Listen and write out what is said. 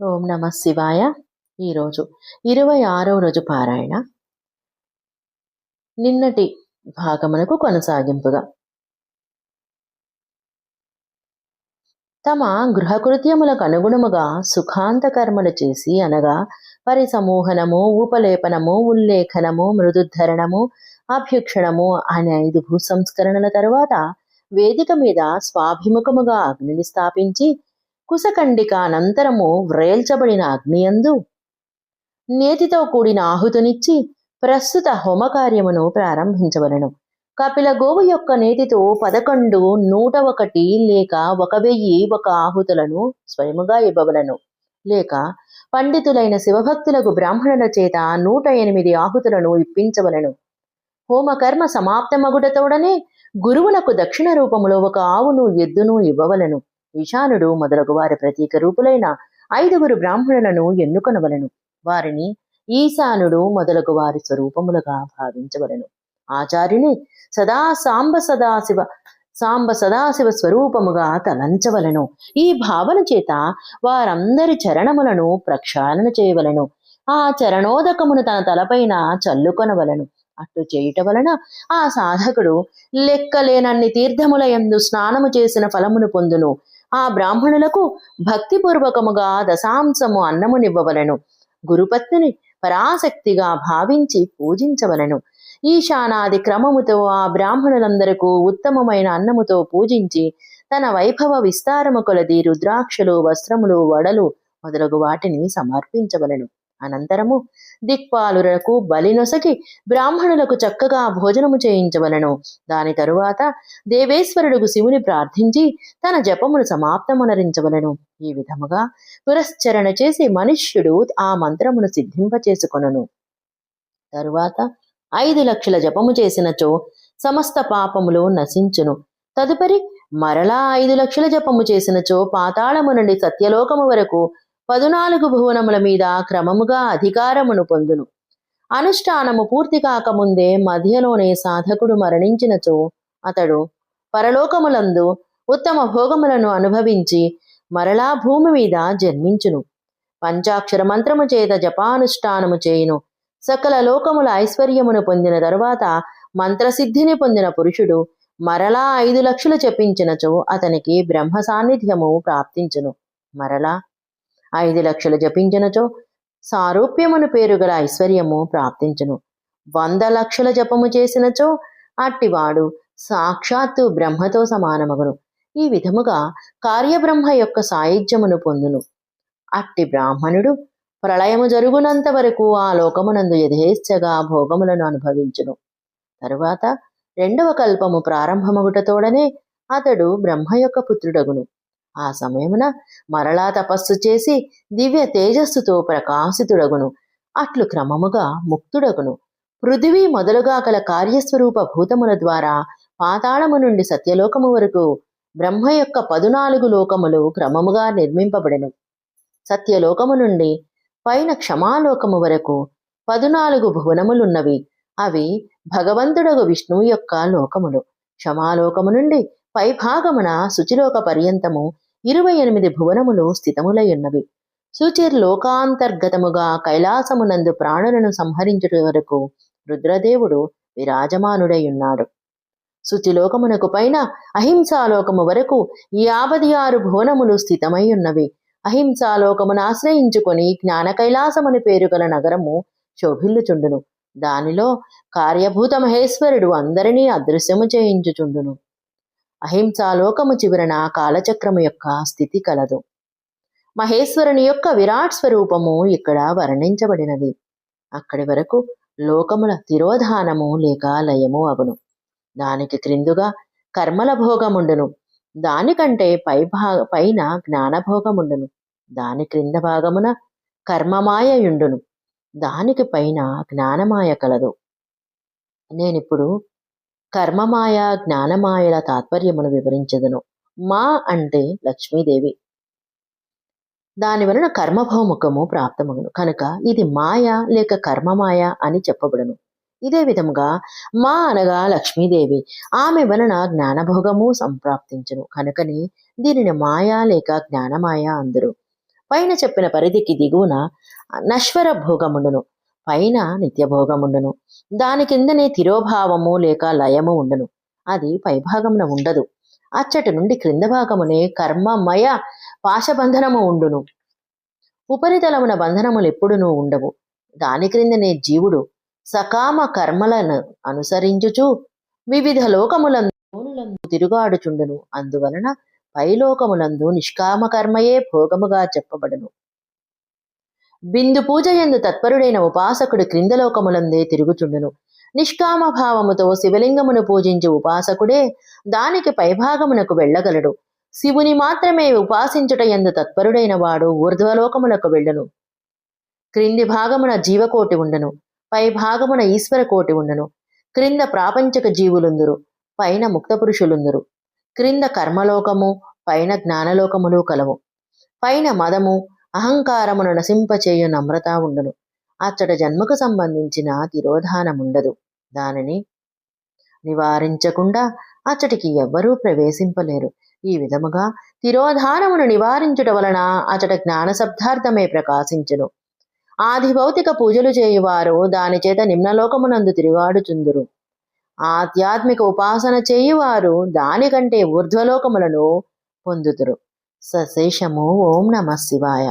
ఓం నమ శివాయ. ఈరోజు ఇరవై ఆరవ రోజు పారాయణ. నిన్నటి భాగమునకు కొనసాగింపుగా. తమ గృహకృత్యములకు అనుగుణముగా సుఖాంత కర్మలు చేసి అనగా పరిసమూహనము ఉపలేపనము ఉల్లేఖనము మృదుద్ధరణము అభ్యుక్షణము అనే ఐదు భూ సంస్కరణల తరువాత వేదిక మీద స్వాభిముఖముగా అగ్నిని స్థాపించి కుశకండిక అనంతరము వ్రేల్చబడిన అగ్నియందు నేతితో కూడిన ఆహుతునిచ్చి ప్రస్తుత హోమకార్యమును ప్రారంభించవలను. కపిల గోవు యొక్క నేతితో పదకొండు నూట ఒకటి లేక ఒక వెయ్యి ఒక ఆహుతులను స్వయముగా ఇవ్వవలను. లేక పండితులైన శివభక్తులకు బ్రాహ్మణుల చేత నూట ఎనిమిది ఆహుతులను ఇప్పించవలను. హోమకర్మ సమాప్తమగుటతోడనే గురువులకు దక్షిణ రూపములో ఒక ఆవును ఎద్దును ఇవ్వవలను. ఈశానుడు మొదలగు వారి ప్రతీక రూపులైన ఐదుగురు బ్రాహ్మణులను ఎన్నుకొనవలను. వారిని ఈశానుడు మొదలగు వారి స్వరూపములుగా భావించవలను. ఆచార్యుని సదా సాంబ సదాశివ సాంబ సదాశివ స్వరూపముగా తలంచవలను. ఈ భావన చేత వారందరి చరణములను ప్రక్షాళన చేయవలను. ఆ చరణోదకమును తన తలపైన చల్లుకొనవలను. అట్టు చేయుట వలన ఆ సాధకుడు లెక్కలేనన్ని తీర్థములయందు స్నానము చేసిన ఫలమును పొందును. ఆ బ్రాహ్మణులకు భక్తిపూర్వకముగా దశాంశము అన్నమునివ్వవలను. గురుపత్నిని పరాశక్తిగా భావించి పూజించవలను. ఈశానాది క్రమముతో ఆ బ్రాహ్మణులందరకు ఉత్తమమైన అన్నముతో పూజించి తన వైభవ విస్తారము కొలది రుద్రాక్షలు వస్త్రములు వడలు మొదలగు వాటిని సమర్పించవలను. అనంతరము దిక్పాలురకు బలినొసకి బ్రాహ్మణులకు చక్కగా భోజనము చేయించవలను. దాని తరువాత దేవేశ్వరుడుకు శివుని ప్రార్థించి తన జపమును సమాప్తమునరించవలను. ఈ విధముగా పురశ్చరణ చేసి మనుష్యుడు ఆ మంత్రమును సిద్ధింపచేసుకొనను. తరువాత ఐదు లక్షల జపము చేసినచో సమస్త పాపములు నశించును. తదుపరి మరలా ఐదు లక్షల జపము చేసినచో పాతాళము నుండి సత్యలోకము వరకు పదునాలుగు భువనముల మీద క్రమముగా అధికారమును పొందును. అనుష్ఠానము పూర్తి కాకముందే మధ్యలోనే సాధకుడు మరణించినచో అతడు పరలోకములందు ఉత్తమ భోగములను అనుభవించి మరలా భూమి మీద జన్మించును. పంచాక్షర మంత్రము చేత జపానుష్ఠానము చేయును. సకల లోకముల ఐశ్వర్యమును పొందిన తరువాత మంత్రసిద్ధిని పొందిన పురుషుడు మరలా ఐదు లక్షలు చెప్పించినచో అతనికి బ్రహ్మ సాన్నిధ్యము ప్రాప్తించును. మరలా ఐదు లక్షలు జపించినచో సారూప్యమును పేరు గల ఐశ్వర్యము ప్రాప్తించును. వంద లక్షల జపము చేసినచో అట్టివాడు సాక్షాత్తు బ్రహ్మతో సమానమగును. ఈ విధముగా కార్యబ్రహ్మ యొక్క సాయుధ్యమును పొందును. అట్టి బ్రాహ్మణుడు ప్రళయము జరుగునంత వరకు ఆ లోకమునందు యథేచ్ఛగా భోగములను అనుభవించును. తరువాత రెండవ కల్పము ప్రారంభమగుటతోడనే అతడు బ్రహ్మ యొక్క పుత్రుడగును. ఆ సమయమున మరలా తపస్సు చేసి దివ్య తేజస్సుతో ప్రకాశితుడగును. అట్లు క్రమముగా ముక్తుడగును. పృథివీ మొదలుగా గల కార్యస్వరూప భూతముల ద్వారా పాతాళము నుండి సత్యలోకము వరకు బ్రహ్మ యొక్క పదునాలుగు లోకములు క్రమముగా నిర్మింపబడెను. సత్యలోకము నుండి పైన క్షమాలోకము వరకు పదునాలుగు భువనములున్నవి. అవి భగవంతుడగు విష్ణువు యొక్క లోకములు. క్షమాలోకము నుండి పైభాగమున శుచిలోక పర్యంతము ఇరవై ఎనిమిది భువనములు స్థితములయున్నవి. శుచిర్లోకాంతర్గతముగా కైలాసమునందు ప్రాణులను సంహరించుట వరకు రుద్రదేవుడు విరాజమానుడై ఉన్నాడు శుచిలోకమునకు పైన అహింసాలోకము వరకు యాభై ఆరు భువనములు స్థితమై ఉన్నవి అహింసాలోకమును ఆశ్రయించుకొని జ్ఞాన కైలాసమని పేరు గల నగరము శోభిల్లుచుండును. దానిలో కార్యభూత మహేశ్వరుడు అందరినీ అదృశ్యము చేయించుచుండును. అహింసాలోకము చివరన కాలచక్రము యొక్క స్థితి కలదు. మహేశ్వరుని యొక్క విరాట్ స్వరూపము ఇక్కడ వర్ణించబడినది. అక్కడి వరకు లోకముల తిరోధానము లేక లయము అగును. దానికి క్రిందుగా కర్మల భోగముండును. దానికంటే పై భాగ పైన జ్ఞానభోగముండును. దాని క్రింద భాగమున కర్మమాయయుండును. దానికి పైన జ్ఞానమాయ కలదు. నేనిప్పుడు కర్మమాయ జ్ఞానమాయల తాత్పర్యమును వివరించదును. మా అంటే లక్ష్మీదేవి. దాని వలన కర్మభౌముఖము ప్రాప్తమగును. కనుక ఇది మాయ లేక కర్మమాయ అని చెప్పబడును. ఇదే విధముగా మా అనగా లక్ష్మీదేవి. ఆమె వలన జ్ఞానభోగము సంప్రాప్తించును. కనుకని దీనిని మాయ లేక జ్ఞానమాయ అందరు. పైన చెప్పిన పరిధికి దిగువన నశ్వర భోగముండును పైన నిత్యభోగముండును దాని కిందనే తిరోభావము లేక లయము ఉండును. అది పైభాగమున ఉండదు. అచ్చటి నుండి క్రింద భాగమునే కర్మమయ పాశబంధనము ఉండును. ఉపరితలమున బంధనములు ఎప్పుడునూ ఉండవు. దాని క్రిందనే జీవుడు సకామ కర్మలను అనుసరించుచు వివిధ లోకములందు తిరుగాడుచుండును. అందువలన పైలోకములందు నిష్కామ కర్మయే భోగముగా చెప్పబడును. బిందు పూజ ఎందు తత్పరుడైన ఉపాసకుడు క్రిందలోకములందే తిరుగుచుండును. నిష్కామ భావముతో శివలింగమును పూజించు ఉపాసకుడే దానికి పైభాగమునకు వెళ్ళగలడు. శివుని మాత్రమే ఉపాసించుట ఎందు తత్పరుడైన వాడు ఊర్ధ్వలోకములకు వెళ్ళును. క్రింది భాగమున జీవకోటి ఉండను. పై భాగమున ఈశ్వర కోటి ఉండను. క్రింద ప్రాపంచక జీవులుందురు. పైన ముక్త పురుషులుందురు క్రింద కర్మలోకము పైన జ్ఞానలోకములు కలవు. పైన మదము అహంకారమును నశింపచేయు నమ్రత ఉండును. అచ్చట జన్మకు సంబంధించిన తిరోధానముండదు. దానిని నివారించకుండా అచ్చటికి ఎవ్వరూ ప్రవేశింపలేరు. ఈ విధముగా తిరోధానమును నివారించుట వలన అచట జ్ఞాన శబ్దార్థమే ప్రకాశించును. ఆది భౌతిక పూజలు చేయువారు దాని చేత నిమ్నలోకమునందు తిరిగాడుచుందురు. ఆధ్యాత్మిక ఉపాసన చేయువారు దానికంటే ఊర్ధ్వలోకములను పొందుతురు. సశేషము. ఓం నమ శివాయ.